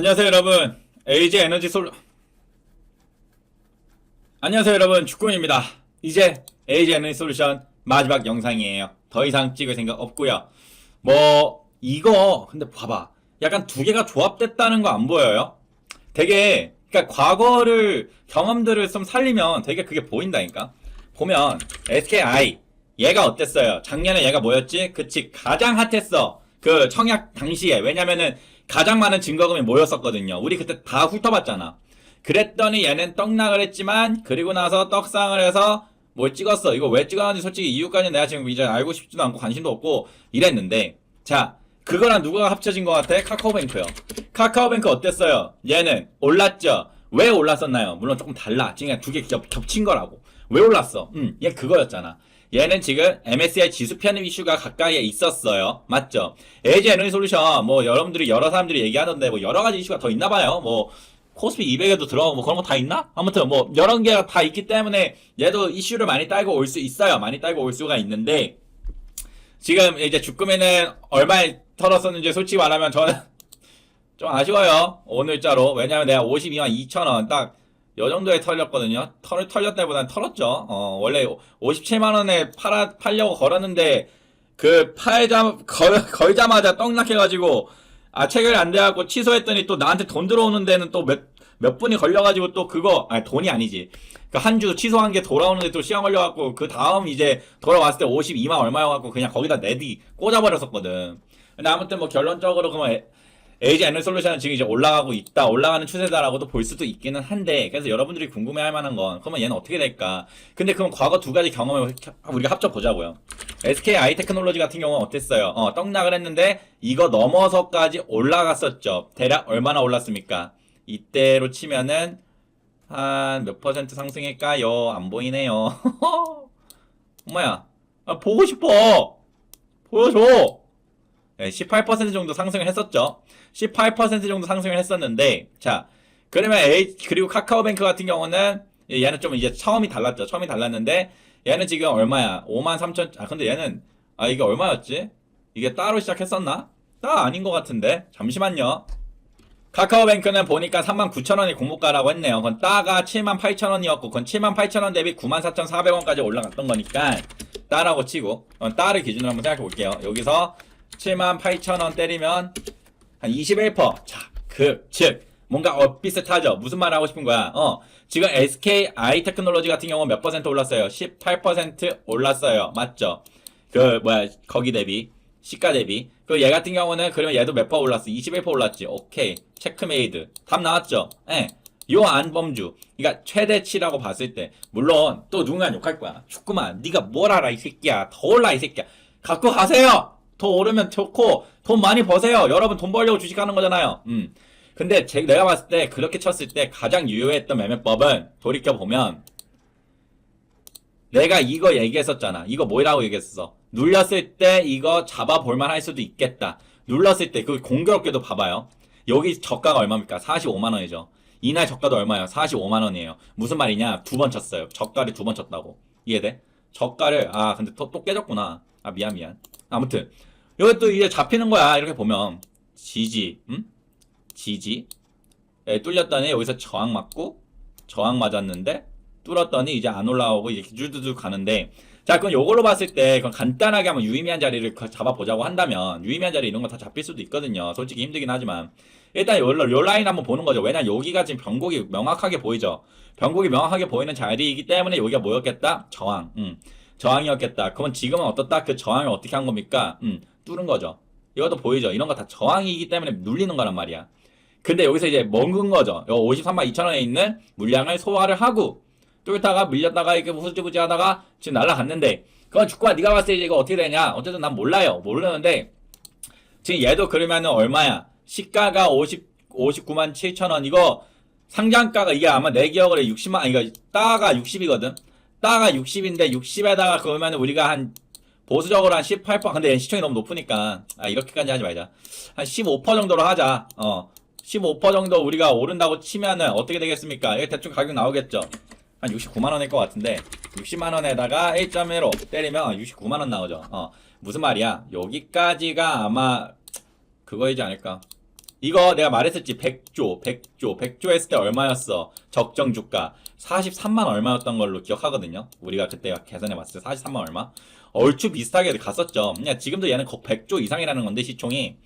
안녕하세요 여러분. AG 에너지 솔 안녕하세요 여러분. 축구입니다. 이제 AG 에너지 솔루션 마지막 영상이에요. 더 이상 찍을 생각 없고요. 뭐 이거 근데 봐봐. 약간 두 개가 조합됐다는 거 안 보여요? 되게 그러니까 과거를 경험들을 좀 살리면 되게 그게 보인다니까? 보면 SKI 얘가 어땠어요? 작년에 얘가 뭐였지? 그치 가장 핫했어. 그 청약 당시에. 왜냐면은 가장 많은 증거금이 모였었거든요 우리 그때 다 훑어봤잖아 그랬더니 얘는 떡락을 했지만 그리고 나서 떡상을 해서 뭘 찍었어 이거 왜 찍었는지 솔직히 이유까지는 내가 지금 이제 알고 싶지도 않고 관심도 없고 이랬는데 자 그거랑 누가 합쳐진 것 같아? 카카오뱅크요 카카오뱅크 어땠어요? 얘는 올랐죠 왜 올랐었나요? 물론 조금 달라 지금 두 개 겹친 거라고 왜 올랐어? 음, 얘 그거였잖아 얘는 지금 MSCI 지수 편입 이슈가 가까이에 있었어요. 맞죠? 에이지 에너지 솔루션, 뭐, 여러분들이, 여러 사람들이 얘기하는데, 뭐, 여러 가지 이슈가 더 있나 봐요. 뭐, 코스피 200에도 들어가고, 뭐, 그런 거 다 있나? 아무튼, 뭐, 여러 개가 다 있기 때문에, 얘도 이슈를 많이 딸고 올 수 있어요. 많이 딸고 올 수가 있는데, 지금 이제 주금에는 얼마에 털었었는지 솔직히 말하면 저는 좀 아쉬워요. 오늘자로. 왜냐면 내가 52만 2천원 딱, 요 정도에 털렸거든요. 털, 털렸다기보다는 털었죠. 어, 원래 57만원에 팔아, 팔려고 걸었는데, 그, 팔자, 걸, 걸자마자 떡락해가지고, 아, 체결이 안 돼갖고 취소했더니 또 나한테 돈 들어오는 데는 또 몇, 몇 분이 걸려가지고 또 그거, 아니, 돈이 아니지. 그 한 주 취소한 게 돌아오는데 또 시간 걸려갖고, 그 다음 이제 돌아왔을 때 52만 얼마여갖고 그냥 거기다 내디 꽂아버렸었거든. 근데 아무튼 뭐 결론적으로 그만 에이지 에너지 솔루션은 지금 이제 올라가고 있다, 올라가는 추세다라고도 볼 수도 있기는 한데, 그래서 여러분들이 궁금해할 만한 건, 그러면 얘는 어떻게 될까? 근데 그럼 과거 두 가지 경험을 우리가 합쳐 보자고요. SK 아이 테크놀로지 같은 경우는 어땠어요? 어, 떡락을 했는데, 이거 넘어서까지 올라갔었죠. 대략 얼마나 올랐습니까? 이때로 치면은, 한 몇 퍼센트 상승일까요? 안 보이네요. 엄마야, 아, 보고 싶어! 보여줘! 네, 18% 정도 상승을 했었죠. 18% 정도 상승을 했었는데, 자, 그러면 A, 그리고 카카오뱅크 같은 경우는, 얘는 좀 이제 처음이 달랐죠. 처음이 달랐는데, 얘는 지금 얼마야? 5만 3천, 아, 근데 얘는, 아, 이게 얼마였지? 이게 따로 시작했었나? 따 아닌 것 같은데. 잠시만요. 카카오뱅크는 보니까 3만 9천 원이 공모가라고 했네요. 그건 따가 7만 8천 원이었고, 그건 7만 8천 원 대비 9만 4천 4백 원까지 올라갔던 거니까, 따라고 치고, 어, 따를 기준으로 한번 생각해 볼게요. 여기서 7만 8천 원 때리면, 한 21%. 자, 그, 즉, 뭔가 어, 비슷하죠? 무슨 말 하고 싶은 거야? 어, 지금 SK 아이 테크놀로지 같은 경우 몇 퍼센트 올랐어요? 18% 올랐어요. 맞죠? 그, 뭐야, 거기 대비. 시가 대비. 그얘 같은 경우는 그러면 얘도 몇 퍼 올랐어? 21% 올랐지. 오케이. 체크메이드. 답 나왔죠? 예. 요 안범주. 그러니까 최대치라고 봤을 때 물론 또 누군가 욕할 거야. 축구만 네가 뭘 알아 이 새끼야. 더 올라 이 새끼야. 갖고 가세요. 더 오르면 좋고 돈 많이 버세요. 여러분 돈 벌려고 주식하는 거잖아요. 음. 근데 제, 내가 봤을 때 그렇게 쳤을 때 가장 유효했던 매매법은 돌이켜 보면 내가 이거 얘기했었잖아. 이거 뭐라고 얘기했어? 눌렸을 때 이거 잡아 볼만 할 수도 있겠다. 눌렀을 때, 그 공교롭게도 봐봐요. 여기 저가가 얼마입니까? 45만 원이죠. 이날 저가도 얼마예요? 45만 원이에요. 무슨 말이냐? 두 번 쳤어요. 저가를 두 번 쳤다고. 이해돼? 저가를, 아, 근데 또, 또 깨졌구나. 아, 미안, 미안. 아무튼. 이것도 이제 잡히는 거야. 이렇게 보면. 지지, 음? 지지. 예, 뚫렸더니 여기서 저항 맞고, 저항 맞았는데, 뚫었더니 이제 안 올라오고 이렇게 줄두둑 가는데 자 그럼 요걸로 봤을 때 그럼 간단하게 한번 유의미한 자리를 그 잡아보자고 한다면 유의미한 자리 이런 거 다 잡힐 수도 있거든요 솔직히 힘들긴 하지만 일단 요, 요 라인 한번 보는 거죠 왜냐 여기가 지금 변곡이 명확하게 보이죠 변곡이 명확하게 보이는 자리이기 때문에 여기가 뭐였겠다 저항 음. 저항이었겠다 그러면 지금은 어떻다 그 저항을 어떻게 한 겁니까 음. 뚫은 거죠. 이것도 보이죠? 이런 거 다 저항이기 때문에 눌리는 거란 말이야. 근데 여기서 이제 먹은 거죠. 요 53만 2천 원에 있는 물량을 소화를 하고 뚫다가 밀렸다가 이렇게 후지부지 하다가 지금 날라갔는데 그건 축구가 네가 봤을 때 이거 어떻게 되냐? 어쨌든 난 몰라요. 모르는데 지금 얘도 그러면은 얼마야? 시가가 50 59만 7천 원. 이거 상장가가 이게 아마 내 기억으로 60만 아니 이거 따가 60이거든. 따가 60인데 60에다가 그러면 우리가 한 보수적으로 한 18% 근데 얘 시청이 너무 높으니까. 아 이렇게까지 하지 말자. 한 15% 정도로 하자. 어 15% 정도 우리가 오른다고 치면은 어떻게 되겠습니까? 이게 대충 가격 나오겠죠. 한 69만원일 것 같은데 60만원에다가 1.15 때리면 69만원 나오죠. 어 무슨 말이야? 여기까지가 아마 그거이지 않을까? 이거 내가 말했었지. 100조 100조 100조 했을 때 얼마였어? 적정 주가. 43만 얼마였던 걸로 기억하거든요. 우리가 그때 계산해 봤을 때 43만 얼마 얼추 비슷하게 갔었죠 그냥 지금도 얘는 거 100조 이상이라는 건데 시총이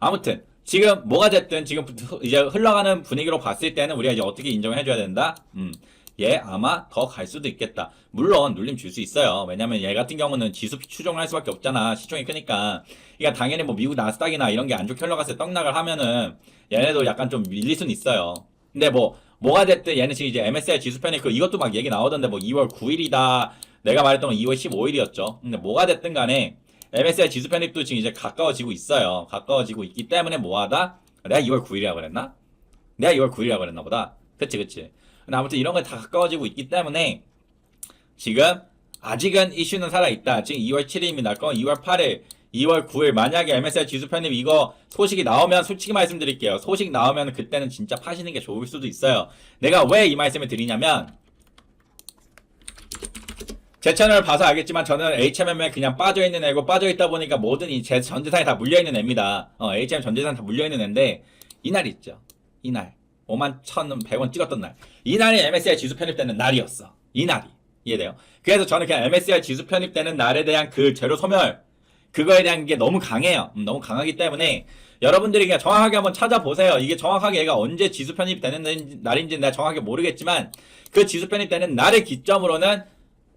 아무튼 지금 뭐가 됐든 지금 이제 흘러가는 분위기로 봤을 때는 우리가 이제 어떻게 인정을 해줘야 된다 음. 얘 아마 더 갈 수도 있겠다. 물론 눌림 줄 수 있어요. 왜냐면 얘 같은 경우는 지수 추종을 할 수밖에 없잖아. 시총이 크니까. 그러니까 당연히 뭐 미국 나스닥이나 이런 게 안 좋게 흘러갔을 때 떡락을 하면은 얘네도 약간 좀 밀릴 수는 있어요. 근데 뭐 뭐가 됐든 얘는 지금 이제 MSCI 지수 편이 그 이것도 막 얘기 나오던데 뭐 2월 9일이다. 내가 말했던 건 2월 15일이었죠. 근데 뭐가 됐든 간에 MSCI 지수 편입도 지금 이제 가까워지고 있어요. 가까워지고 있기 때문에 뭐하다? 내가 2월 9일이라고 그랬나? 내가 2월 9일이라고 그랬나 보다. 그치 그치. 근데 아무튼 이런 거다 가까워지고 있기 때문에 지금 아직은 이슈는 살아있다. 지금 2월 7일입니다. 그럼 2월 8일, 2월 9일 만약에 MSCI 지수 편입 이거 소식이 나오면 솔직히 말씀드릴게요. 소식 나오면 그때는 진짜 파시는 게 좋을 수도 있어요. 내가 왜 이 말씀을 드리냐면 제 채널을 봐서 알겠지만 저는 HMM에 그냥 빠져있는 애고 빠져있다 보니까 모든 이 제 전재산이 다 물려있는 애입니다. 어, HM 전재산 다 물려있는 애인데 이날 있죠. 이날 5만 1,100원 찍었던 날. 이날이 MSCI 지수 편입되는 날이었어. 이날이. 이해돼요? 그래서 저는 그냥 MSCI 지수 편입되는 날에 대한 그 재료 소멸 그거에 대한 게 너무 강해요. 음, 너무 강하기 때문에 여러분들이 그냥 정확하게 한번 찾아보세요. 이게 정확하게 얘가 언제 지수 편입되는 날인지 내가 정확하게 모르겠지만 그 지수 편입되는 날을 기점으로는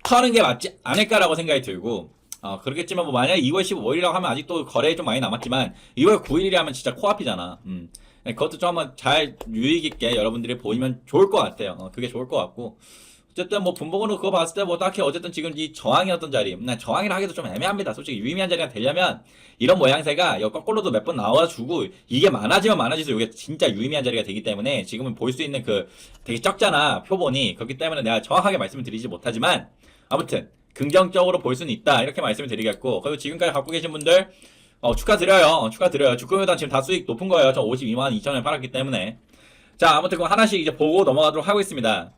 터는 게 맞지 않을까라고 생각이 들고 어, 그렇겠지만 뭐 만약에 2월 15일이라고 하면 아직도 거래에 좀 많이 남았지만 2월 9일이라면 진짜 코앞이잖아. 음. 네, 그것도 좀 한번 잘 유익 있게 여러분들이 보이면 좋을 것 같아요. 어, 그게 좋을 것 같고. 어쨌든 뭐 분봉으로 그거 봤을 때 뭐 딱히 어쨌든 지금 이 저항이었던 자리, 나 저항이라 하기도 좀 애매합니다. 솔직히 유의미한 자리가 되려면 이런 모양새가 여 거꾸로도 몇 번 나와주고 이게 많아지면 많아질수록 이게 진짜 유의미한 자리가 되기 때문에 지금은 볼 수 있는 그 되게 적잖아 표본이 그렇기 때문에 내가 정확하게 말씀을 드리지 못하지만 아무튼 긍정적으로 볼 수는 있다 이렇게 말씀을 드리겠고 그리고 지금까지 갖고 계신 분들 어, 축하드려요. 어, 축하드려요. 주금요단 지금 다 수익 높은 거예요. 저 52만 2천원에 팔았기 때문에. 자, 아무튼 그거 하나씩 이제 보고 넘어가도록 하고 있습니다.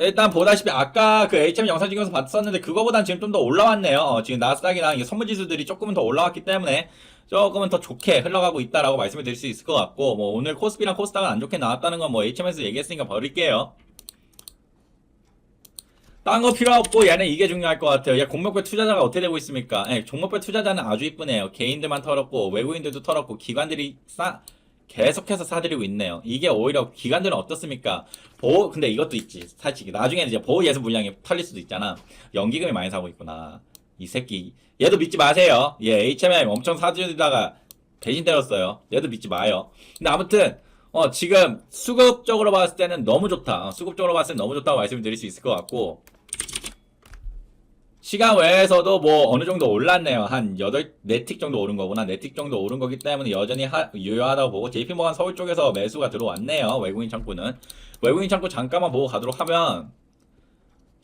일단 보다시피 아까 그 HM 영상 찍어서 봤었는데 그거보단 지금 좀 더 올라왔네요. 어, 지금 나스닥이랑 선물지수들이 조금은 더 올라왔기 때문에 조금은 더 좋게 흘러가고 있다라고 말씀을 드릴 수 있을 것 같고 뭐 오늘 코스피랑 코스닥은 안 좋게 나왔다는 건 뭐 HM에서 얘기했으니까 버릴게요. 딴 거 필요 없고 얘는 이게 중요할 것 같아요. 얘 공목별 투자자가 어떻게 되고 있습니까? 예, 종목별 투자자는 아주 이쁘네요. 개인들만 털었고 외국인들도 털었고 기관들이 싸 계속해서 사들이고 있네요. 이게 오히려 기관들은 어떻습니까? 보호 근데 이것도 있지. 사실 나중에는 이제 보호 예수 물량이 털릴 수도 있잖아. 연기금이 많이 사고 있구나. 이 새끼 얘도 믿지 마세요. 얘 HMM 엄청 사들이다가 대신 때렸어요. 얘도 믿지 마요. 근데 아무튼 어 지금 수급적으로 봤을 때는 너무 좋다. 어, 수급적으로 봤을 때는 너무 좋다고 말씀을 드릴 수 있을 것 같고 시간 외에서도 뭐 어느 정도 올랐네요. 한 8, 4틱 정도 오른 거구나. 4틱 정도 오른 거기 때문에 여전히 하, 유효하다고 보고 JP모간 서울 쪽에서 매수가 들어왔네요. 외국인 창구는. 외국인 창구 잠깐만 보고 가도록 하면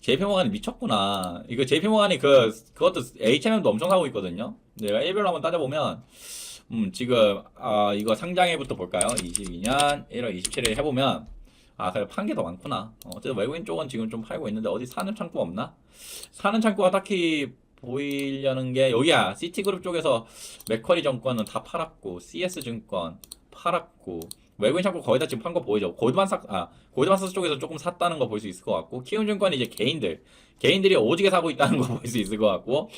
JP모간이 미쳤구나. 이거 JP모간이 그 그것도 HMM도 엄청 사고 있거든요. 내가 일별로 한번 따져보면 음, 지금 아 이거 상장일부터 볼까요? 22년 1월 27일 해보면 아 그래 판게 더 많구나. 어, 어쨌든 외국인 쪽은 지금 좀 팔고 있는데 어디 사는 창구 없나? 사는 창구가 딱히 보이려는 게 여기야 시티그룹 쪽에서 맥커리 정권은 다 팔았고 CS 증권 팔았고 외국인 창구 거의 다 지금 판 거 보이죠 골드만삭 아 쪽에서 조금 샀다는 거 볼 수 있을 것 같고 키움증권이 이제 개인들 개인들이 오지게 사고 있다는 거 볼 수 있을 것 같고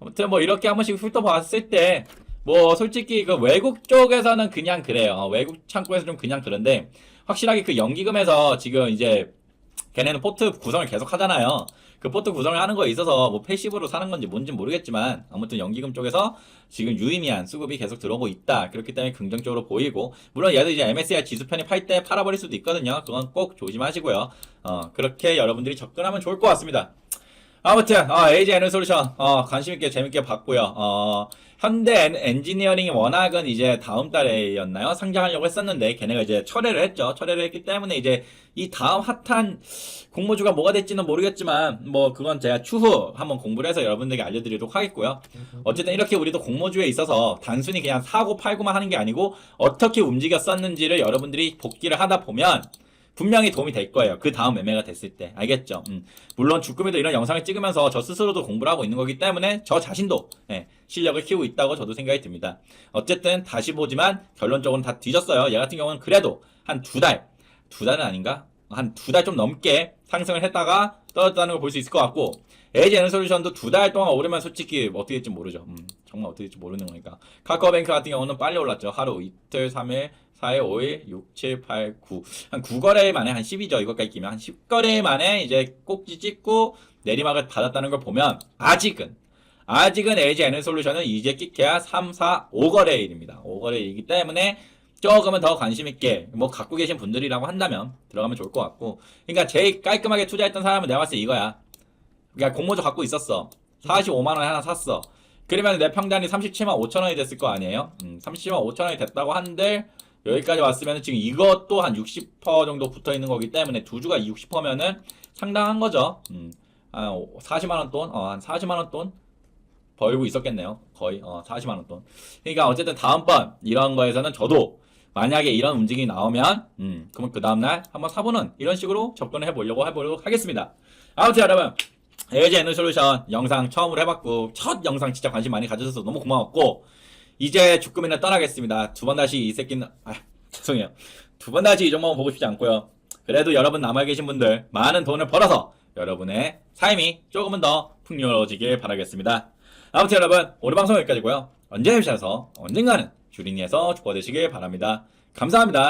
아무튼 뭐 이렇게 한 번씩 훑어봤을 때 뭐 솔직히 그 외국 쪽에서는 그냥 그래요 어, 외국 창구에서 좀 그냥 그런데 확실하게 그 연기금에서 지금 이제 걔네는 포트 구성을 계속 하잖아요. 그 포트 구성을 하는 거에 있어서 뭐 패시브로 사는 건지 뭔지 모르겠지만 아무튼 연기금 쪽에서 지금 유의미한 수급이 계속 들어오고 있다. 그렇기 때문에 긍정적으로 보이고 물론 얘도 이제 MSCI 지수 편입할 때 팔아버릴 수도 있거든요. 그건 꼭 조심하시고요. 어, 그렇게 여러분들이 접근하면 좋을 것 같습니다. 아무튼 어, AG 에너솔루션 어, 관심 있게 재밌게 봤고요. 어, 현대 엔- 엔지니어링 워낙은 이제 다음 달에였나요? 상장하려고 했었는데 걔네가 이제 철회를 했죠. 철회를 했기 때문에 이제 이 다음 핫한 공모주가 뭐가 될지는 모르겠지만 뭐 그건 제가 추후 한번 공부를 해서 여러분들에게 알려드리도록 하겠고요. 어쨌든 이렇게 우리도 공모주에 있어서 단순히 그냥 사고 팔고만 하는 게 아니고 어떻게 움직였었는지를 여러분들이 복기를 하다 보면 분명히 도움이 될 거예요. 그 다음 매매가 됐을 때. 알겠죠? 음. 물론 주꾸미도 이런 영상을 찍으면서 저 스스로도 공부를 하고 있는 거기 때문에 저 자신도 예, 실력을 키우고 있다고 저도 생각이 듭니다. 어쨌든 다시 보지만 결론적으로는 다 뒤졌어요. 얘 같은 경우는 그래도 한 두 달, 두 달은 아닌가? 한 두 달 좀 넘게 상승을 했다가 떨어졌다는 걸 볼 수 있을 것 같고 LG 에너솔루션도 두 달 동안 오르면 솔직히 어떻게 될지 모르죠. 음, 정말 어떻게 될지 모르는 거니까. 카카오뱅크 같은 경우는 빨리 올랐죠. 하루 이틀, 3일, 4일, 5일, 6, 7, 8, 9. 한 9거래 만에 한 10이죠. 이것까지 끼면 한 10거래 만에 이제 꼭지 찍고 내리막을 받았다는 걸 보면 아직은 아직은 LG 에너 솔루션은 이제 끼켜야 3, 4, 5거래일입니다. 5거래일이기 때문에 조금은 더 관심 있게 뭐 갖고 계신 분들이라고 한다면 들어가면 좋을 것 같고 그러니까 제일 깔끔하게 투자했던 사람은 내가 봤을 때 이거야 그러니까 공모주 갖고 있었어 45만 원에 하나 샀어 그러면 내 평단이 37만 5천 원이 됐을 거 아니에요 음, 37만 5천 원이 됐다고 한들 여기까지 왔으면 지금 이것도 한60% 정도 붙어 있는 거기 때문에 두 주가 60%면은 상당한 거죠 음, 한 40만 원 돈, 어, 한 40만 원 돈 벌고 있었겠네요. 거의 어, 40만 원 돈. 그러니까 어쨌든 다음번 이런 거에서는 저도 만약에 이런 움직임이 나오면 음, 그러면 그 다음 날 한번 사보는 이런 식으로 접근을 해보려고 해보도록 하겠습니다. 아무튼 여러분 LG 에너솔루션 영상 처음으로 해봤고 첫 영상 진짜 관심 많이 가져줘서 너무 고마웠고 이제 주꾸미는 떠나겠습니다. 두 번 다시 이 새끼는 아 죄송해요. 두 번 다시 이 종목은 보고 싶지 않고요. 그래도 여러분 남아 계신 분들 많은 돈을 벌어서 여러분의 삶이 조금은 더 풍요로워지길 바라겠습니다. 아무튼 여러분 오늘 방송 여기까지고요. 언제 오셔서 언젠가는 주린이에서 주워 되시길 바랍니다. 감사합니다.